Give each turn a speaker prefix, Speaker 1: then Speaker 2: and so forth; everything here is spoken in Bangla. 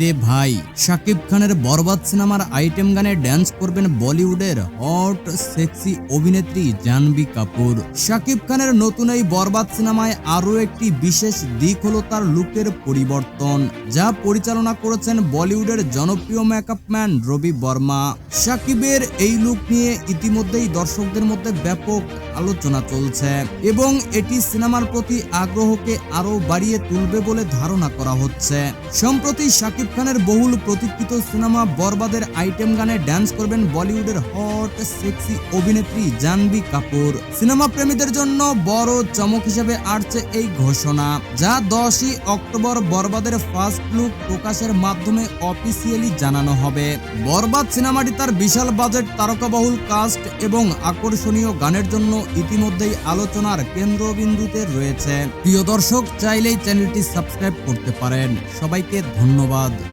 Speaker 1: রে ভাই। শাকিব খানের বরবাদ সিনেমার আইটেম গানে ড্যান্স করবেন বলিউডের হট সেক্সি অভিনেত্রী জাহ্নবী কাপুর। শাকিব খানের নতুন এই বরবাদ সিনেমায় আরও একটি বিশেষ দিক হলো তার লুকের পরিবর্তন, যা পরিচালনা করেছেন বলিউডের জনপ্রিয় মেকআপ ম্যান রবি বর্মা। শাকিবের এই লুক নিয়ে ইতিমধ্যেই দর্শকদের মধ্যে ব্যাপক আলোচনা চলছে এবং এটি সিনেমার প্রতি আগ্রহকে আরও বাড়িয়ে তুলবে বলে ধারণা করা হচ্ছে। সম্প্রতি শাকিব খানের বহুল প্রতীক্ষিত সিনেমা বরবাদের আইটেম গানে ড্যান্স করবেন বলিউডের হট সেক্সি অভিনেত্রী জাহ্নবী কাপুর। সিনেমা প্রেমীদের জন্য বড় চমক হিসেবে আসছে এই ঘোষণা, যা দশই অক্টোবর বরবাদের ফার্স্ট লুক প্রকাশের মাধ্যমে অফিসিয়ালি জানানো হবে। বরবাদ সিনেমাটি তার বিশাল বাজেট তারকাবহুল কাস্ট এবং আকর্ষণীয় গানের জন্য ইতিমধ্যেই আলোচনার কেন্দ্রবিন্দুতে রয়েছে। প্রিয় দর্শক, চাইলেই চ্যানেলটি সাবস্ক্রাইব করতে পারেন। সবাইকে ধন্যবাদ।